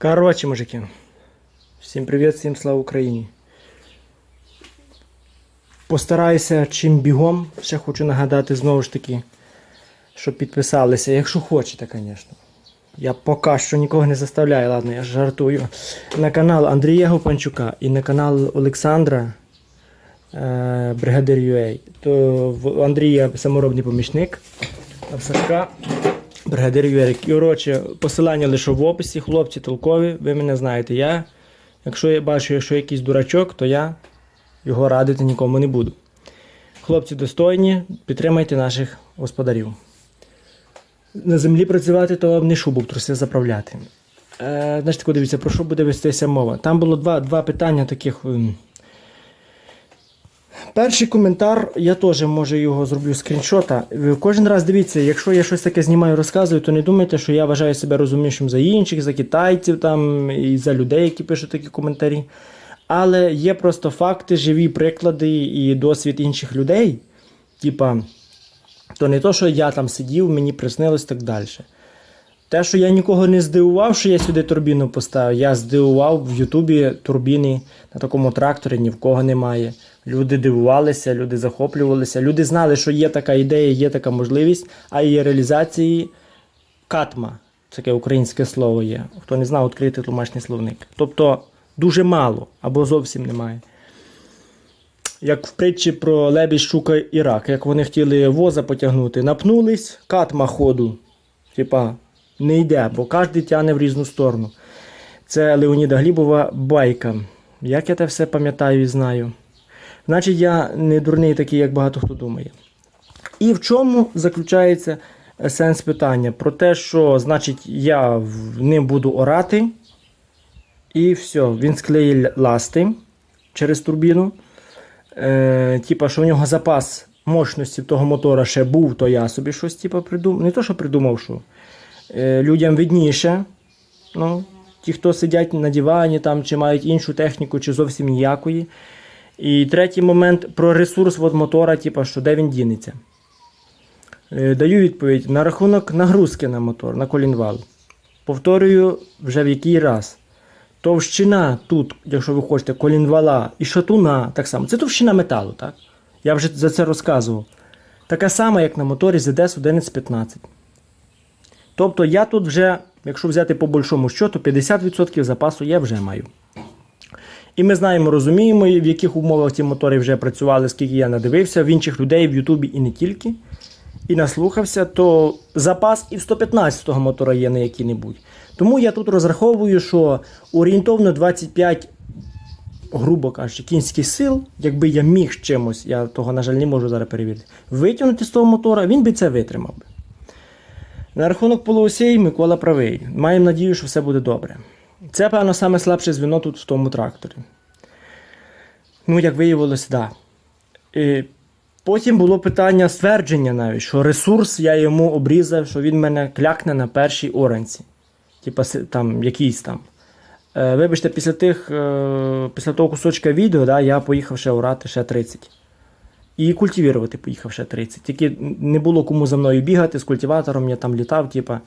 Короче, мужики. Всім привіт, всім слава Україні. Постараюся чим бігом. Ще хочу нагадати знову ж таки, щоб підписалися, якщо хочете, звісно. Я поки що нікого не заставляю, ладно, я жартую. На канал Андрія Гопанчука і на канал Олександра е, Бригадир UA. То Андрія саморобний помічник, а Сашка Бригадир Юрик. І посилання лише в описі, хлопці толкові, ви мене знаєте. Я, якщо я бачу, що якийсь дурачок, то я його радити нікому не буду. Хлопці достойні, підтримайте наших господарів. На землі працювати, то вам не шубу в труси заправляти. Е, значить, дивіться, про що буде вестися мова? Там було два, два питання таких. Перший коментар, я теж може його зроблю скріншота. Кожен раз дивіться, якщо я щось таке знімаю, розказую, то не думайте, що я вважаю себе розумнішим за інших, за китайців там і за людей, які пишуть такі коментарі. Але є просто факти, живі приклади і досвід інших людей. Типа, то не то, що я там сидів, мені приснилось так далі. Те, що я нікого не здивував, що я сюди турбіну поставив, я здивував в Ютубі турбіни на такому тракторі ні в кого немає. Люди дивувалися, люди захоплювалися, люди знали, що є така ідея, є така можливість, а її реалізації катма. Таке українське слово є. Хто не знав, відкрити тлумачний словник. Тобто дуже мало або зовсім немає. Як в притчі про Лебідь, Щука і рак, як вони хотіли воза потягнути, напнулись, катма ходу. Типа, не йде, бо кожен тягне в різну сторону. Це Леоніда Глібова байка. Як я те все пам'ятаю і знаю. Значить, я не дурний такий, як багато хто думає. І в чому заключається е, сенс питання? Про те, що, значить, я ним буду орати, і все, він склеє ласти через турбіну. Е, типа, що в нього запас мощності того мотора ще був, то я собі щось типа, придумав. Не то, що придумав, що е, людям видніше. Ну, ті, хто сидять на дивані там, чи мають іншу техніку, чи зовсім ніякої. І третій момент про ресурс от мотора, типа, що де він дінеться. Е, Даю відповідь на рахунок нагрузки на мотор, на колінвал. Повторюю вже в який раз. Товщина тут, якщо ви хочете, колінвала і шатуна, так само. Це товщина металу, так? Я вже за це розказував. Така сама, як на моторі ZS 1115. Тобто я тут вже, якщо взяти по большому щоту, 50% запасу я вже маю. І ми знаємо, розуміємо, в яких умовах ці мотори вже працювали, скільки я надивився в інших людей в Ютубі і не тільки. І наслухався, то запас і в 115-го мотора є на який-небудь. Тому я тут розраховую, що орієнтовно 25, грубо кажучи, кінських сил, якби я міг чимось, я того, на жаль, не можу зараз перевірити, витягнути з того мотора, він би це витримав. На рахунок полуосей Микола правий. Маємо надію, що все буде добре. Це, певно, саме слабше звіно тут в тому тракторі. Ну, як виявилось, так. Да. Потім було питання ствердження навіть, що ресурс я йому обрізав, що він мене клякне на першій оранці. Типа там якийсь там. Е, вибачте, після тих, е, після того кусочка відео, да, я поїхав ще орати ще 30. І культивірувати поїхав ще 30. Тільки не було кому за мною бігати з культиватором, я там літав, типа,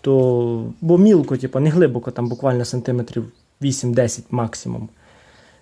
то, бо мілко, типа, не глибоко, там буквально сантиметрів 8-10 максимум.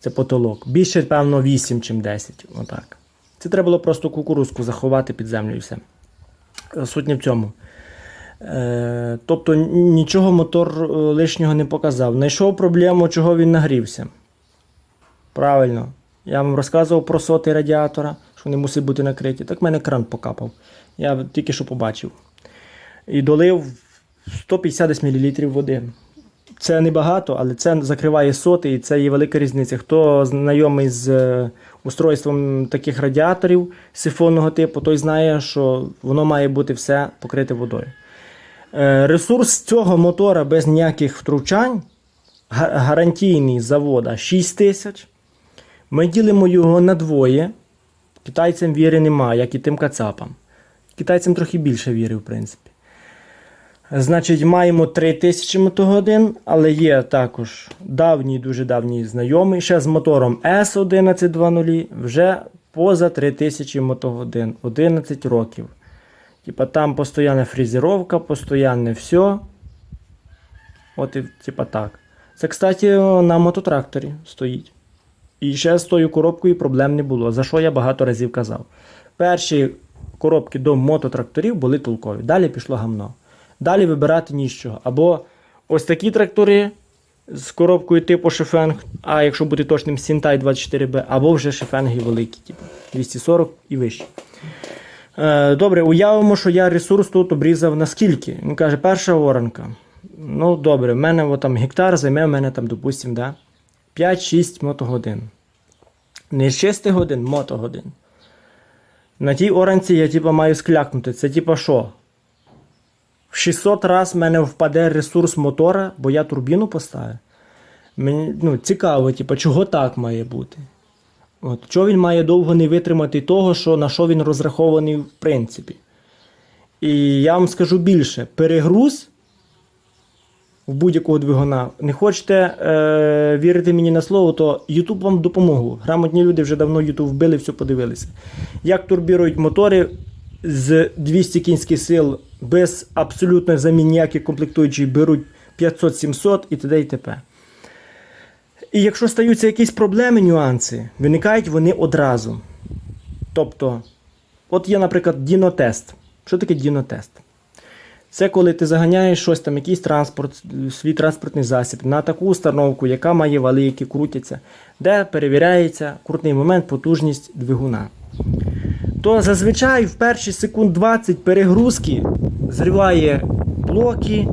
Це потолок. Більше, певно, 8, чим 10. Отак. Це треба було просто кукурузку заховати під землю і все. Е, Суть не в цьому. Е, тобто нічого мотор е, лишнього не показав. Знайшов проблему, чого він нагрівся. Правильно. Я вам розказував про соти радіатора, що вони мусять бути накриті. Так в мене кран покапав. Я тільки що побачив. І долив 150 мл води. Це небагато, але це закриває соти, і це є велика різниця. Хто знайомий з е, устройством таких радіаторів сифонного типу, той знає, що воно має бути все покрите водою. Е, Ресурс цього мотора без ніяких втручань, гарантійний завода 6 тисяч. Ми ділимо його на двоє. Китайцям віри немає, як і тим кацапам. Китайцям трохи більше віри, в принципі. Значить, маємо 3000 мотогодин, але є також давній, дуже давній знайомий, ще з мотором S1120, вже поза 3000 мотогодин, 11 років. Типа там постійна фрезеровка, постійне все. От і типа так. Це, кстати, на мототракторі стоїть. І ще з тою коробкою проблем не було, за що я багато разів казав. Перші коробки до мототракторів були толкові. Далі пішло гамно. Далі вибирати нічого. Або ось такі трактори з коробкою типу шифенг, а якщо бути точним, Сінтай 24B, або вже шифенги великі, типу 240 і вище. Е, добре, уявимо, що я ресурс тут обрізав на скільки. Він каже, перша оранка. Ну, добре, в мене от, там, гектар займе в мене там, допустим, да, 5-6 мотогодин. Не 6 годин, мотогодин. На тій оранці я типа, маю склякнути. Це типа що? В 600 раз в мене впаде ресурс мотора, бо я турбіну поставив. Мені ну, цікаво, типа, чого так має бути. От, чого він має довго не витримати того, що, на що він розрахований в принципі. І я вам скажу більше: перегруз в будь-якого двигуна. Не хочете е, вірити мені на слово, то YouTube вам допомогу. Грамотні люди вже давно YouTube вбили, все подивилися. Як турбірують мотори з 200 кінських сил без абсолютно замін ніяких комплектуючих беруть 500-700 і т.д. і т.п. І якщо стаються якісь проблеми, нюанси, виникають вони одразу. Тобто, от є, наприклад, дінотест. Що таке дінотест? Це коли ти заганяєш щось там, якийсь транспорт, свій транспортний засіб на таку установку, яка має вали, які крутяться, де перевіряється крутний момент, потужність двигуна. То зазвичай в перші секунд 20 перегрузки зриває блоки,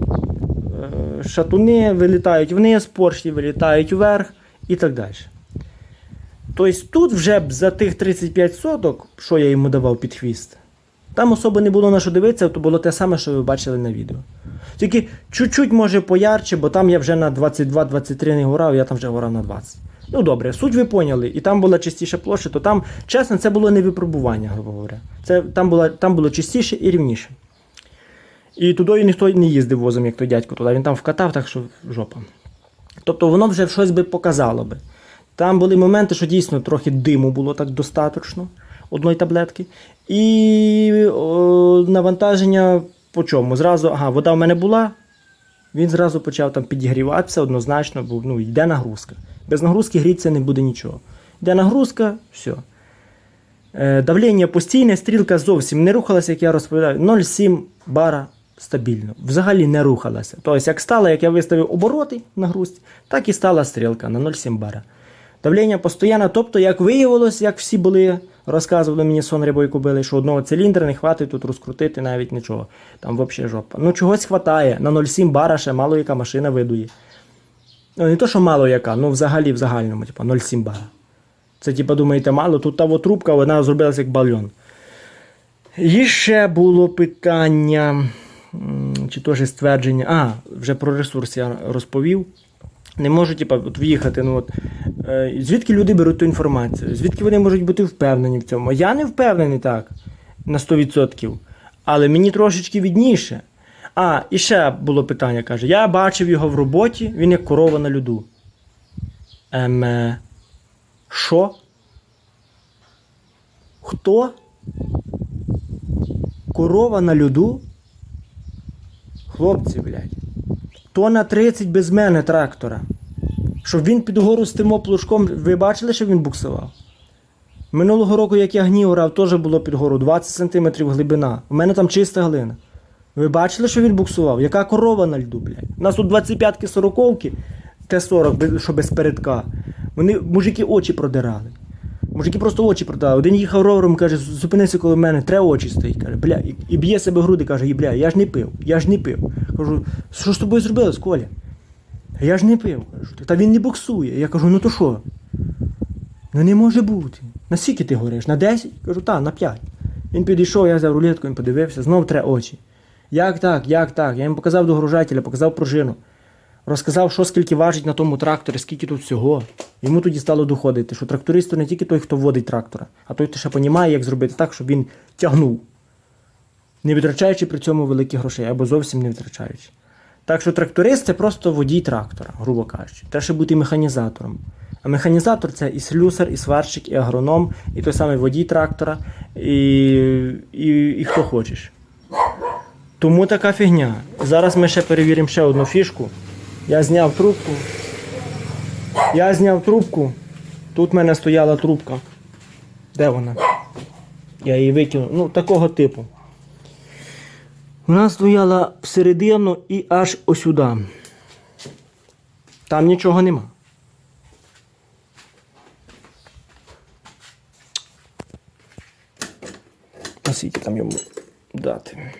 е, шатуни вилітають вниз, поршні вилітають вверх і так далі. Тобто тут вже б за тих 35 соток, що я йому давав під хвіст, там особо не було на що дивитися, то було те саме, що ви бачили на відео. Тільки чуть-чуть може поярче, бо там я вже на 22-23 не горав, я там вже горав на 20. Ну добре, суть ви поняли, і там була чистіша площа, то там, чесно, це було не випробування, грубо говоря. Це, там, було, там було чистіше і рівніше. І туди ніхто не їздив возом, як той дядько туди. Він там вкатав, так що жопа. Тобто воно вже щось би показало би. Там були моменти, що дійсно трохи диму було так достатньо, одної таблетки. І о, навантаження по чому? Зразу, ага, вода в мене була, він зразу почав там підігріватися однозначно, бо ну, йде нагрузка. Без нагрузки грітися не буде нічого. Йде нагрузка, все. Е, давлення постійне, стрілка зовсім не рухалася, як я розповідаю. 0,7 бара стабільно. Взагалі не рухалася. Тобто, як стала, як я виставив обороти на грузці, так і стала стрілка на 0,7 бара. Давлення постійне, тобто, як виявилось, як всі були, розказували мені сон рибою кобили, що одного циліндра не хватить тут розкрутити навіть нічого. Там взагалі жопа. Ну чогось хватає. На 0,7 бара ще мало яка машина видує. Ну, не то, що мало яка, ну взагалі в загальному, типу, 0,7 бара. Це, типу, думаєте, мало, тут та трубка, вона зробилася як бальон. І ще було питання, чи теж ствердження. А, вже про ресурс я розповів. Не можу, типу, от в'їхати. Ну, от, е, звідки люди беруть ту інформацію? Звідки вони можуть бути впевнені в цьому? Я не впевнений так на 100%. Але мені трошечки відніше. А, і ще було питання, каже: я бачив його в роботі, він як корова на льоду. Ем, е, що? Хто? Корова на льоду? Хлопці, блядь. То на 30 без мене трактора. Щоб він під гору з тим оплужком. Ви бачили, що він буксував? Минулого року, як я гнів орав, теж було під гору 20 см глибина. У мене там чиста глина. Ви бачили, що він буксував? Яка корова на льду, блядь? У нас тут 25-ки 40-ки, Т-40, що без передка. Вони мужики очі продирали. Мужики просто очі продали. Один їхав ровером, каже, зупинися коло мене, три очі стоїть. Каже, бля, і, б'є себе груди, каже, і бля, я ж не пив, я ж не пив. Кажу, що з тобою зробили, Коля? Я ж не пив. Кажу, та він не боксує. Я кажу, ну то що? Ну не може бути. На скільки ти говориш? На 10? Кажу, так, на 5. Він підійшов, я взяв рулетку, він подивився, знов три очі. Як так, як так? Я йому показав догружателя, показав пружину. Розказав, що скільки важить на тому тракторі, скільки тут всього. Йому тоді стало доходити, що тракторист то не тільки той, хто водить трактора, а той, хто ще розуміє, як зробити так, щоб він тягнув. Не витрачаючи при цьому великі грошей або зовсім не витрачаючи. Так що тракторист це просто водій трактора, грубо кажучи. Треба бути механізатором. А механізатор це і слюсар, і сварщик, і агроном, і той самий водій трактора, і, і, і хто хочеш. Тому така фігня. Зараз ми ще перевіримо ще одну фішку. Я зняв трубку. Я зняв трубку. Тут в мене стояла трубка. Де вона? Я її викинув. Ну, такого типу. Вона стояла всередину і аж осюди. Там нічого нема. А скільки там йому дати?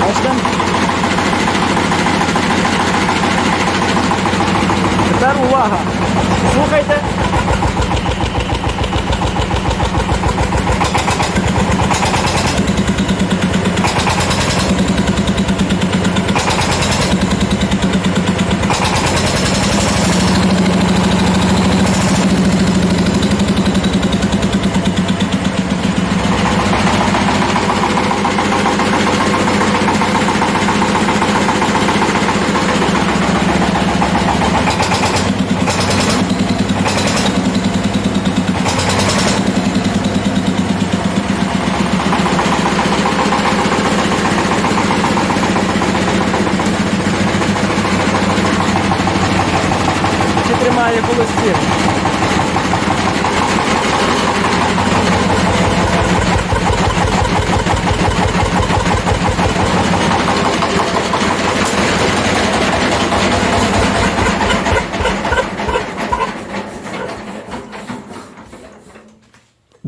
Бачите? Тепер увага! Слухайте! Чи тримає холостір?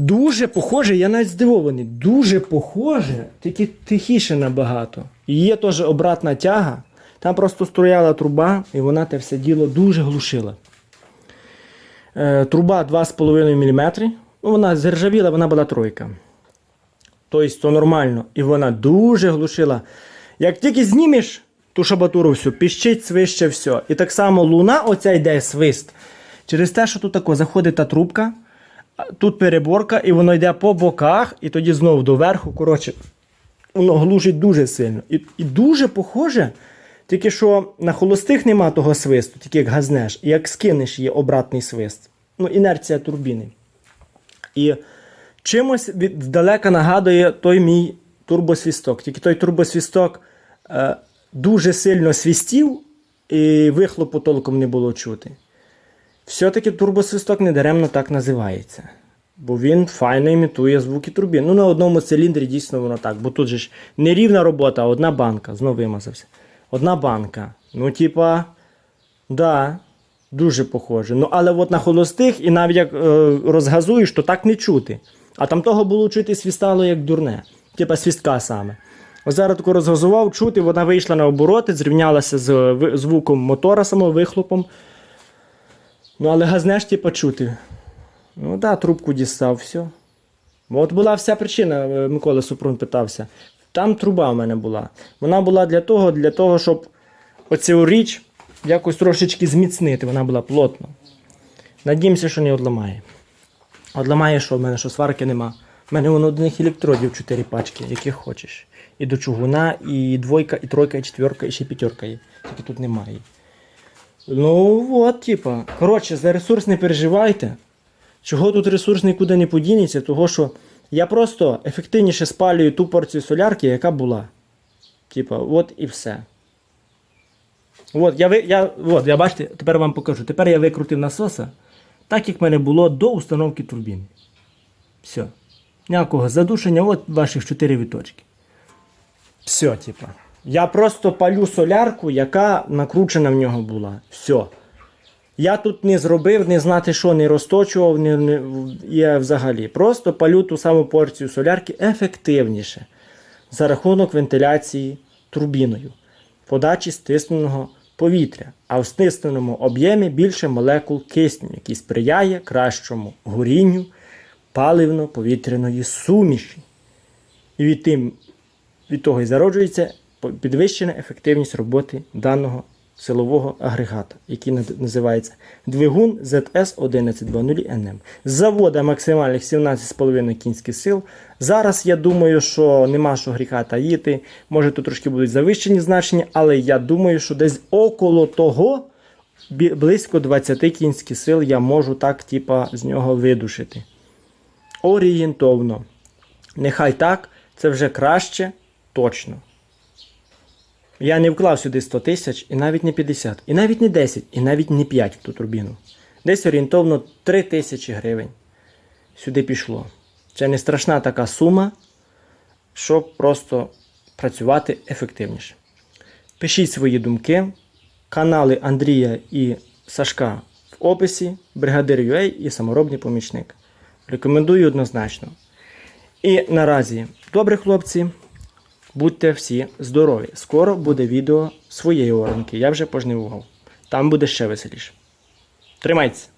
Дуже похоже, я навіть здивований. Дуже похоже, тільки тихіше набагато. І є теж обратна тяга. Там просто стояла труба, і вона те все діло дуже глушила. Е, труба 2,5 мм. Ну, вона зержавіла, вона була тройка. Тобто, то нормально. І вона дуже глушила. Як тільки знімеш ту шабатуру всю, піщить свище все. І так само луна, оця йде свист. Через те, що тут тако заходить та трубка, тут переборка, і воно йде по боках, і тоді знову доверху. Коротше, воно глушить дуже сильно. І, і дуже похоже, тільки що на холостих нема того свисту, тільки як газнеш, і як скинеш є обратний свист. Ну, інерція турбіни. І чимось здалека нагадує той мій турбосвісток. Тільки той турбосвісток е, дуже сильно свістів, і вихлопу толком не було чути. Все-таки турбосвисток недаремно так називається. Бо він файно імітує звуки турбін. Ну, на одному циліндрі дійсно воно так. Бо тут же ж не рівна робота, а одна банка. Знову вимазався. Одна банка. Ну, типа, да, дуже похоже. Ну, але от на холостих, і навіть як е, розгазуєш, то так не чути. А там того було чути свістало як дурне. Типа свістка саме. Ось зараз тако розгазував, чути, вона вийшла на обороти, зрівнялася з звуком мотора самого вихлопом. Ну, але газнеш, типа, чути. Ну да, трубку дістав, все. От була вся причина, е, Микола Супрун питався. Там труба в мене була. Вона була для того, для того, щоб оцю річ якось трошечки зміцнити. Вона була плотно. Надіємося, що не одламає. Одламає, що в мене, що сварки нема. У мене воно одних електродів 4 пачки, яких хочеш. І до чугуна, і двойка, і тройка, і четверка, і ще п'ятерка є. Тільки тут немає. Ну, от, типа. Коротше, за ресурс не переживайте. Чого тут ресурс нікуди не подінеться, того що я просто ефективніше спалюю ту порцію солярки, яка була. Типа, от і все. От, я, я, от, я бачите, тепер вам покажу. Тепер я викрутив насоса, так як в мене було до установки турбіни. Все. Ніякого задушення, от ваших 4 віточки. Все, типа. Я просто палю солярку, яка накручена в нього була. Все. Я тут не зробив, не знати, що не розточував, не, не, я взагалі. Просто палю ту саму порцію солярки ефективніше за рахунок вентиляції турбіною, подачі стисненого повітря, а в стисненому об'ємі більше молекул кисню, який сприяє кращому горінню паливно-повітряної суміші. І від, тим, від того і зароджується підвищена ефективність роботи даного силового агрегата, який називається двигун ZS1120NM. Завода максимальних 17,5 кінських сил. Зараз я думаю, що нема що гріха таїти. Може тут трошки будуть завищені значення, але я думаю, що десь около того близько 20 кінських сил я можу так, типа, з нього видушити. Орієнтовно. Нехай так, це вже краще, точно. Я не вклав сюди 100 тисяч, і навіть не 50, і навіть не 10, і навіть не 5 в ту турбіну. Десь орієнтовно 3 тисячі гривень сюди пішло. Це не страшна така сума, щоб просто працювати ефективніше. Пишіть свої думки. Канали Андрія і Сашка в описі, бригадир UA і саморобний помічник. Рекомендую однозначно. І наразі, добрі хлопці, будьте всі здорові. Скоро буде відео своєї оранки. Я вже пожнивував. Там буде ще веселіше. Тримайтеся!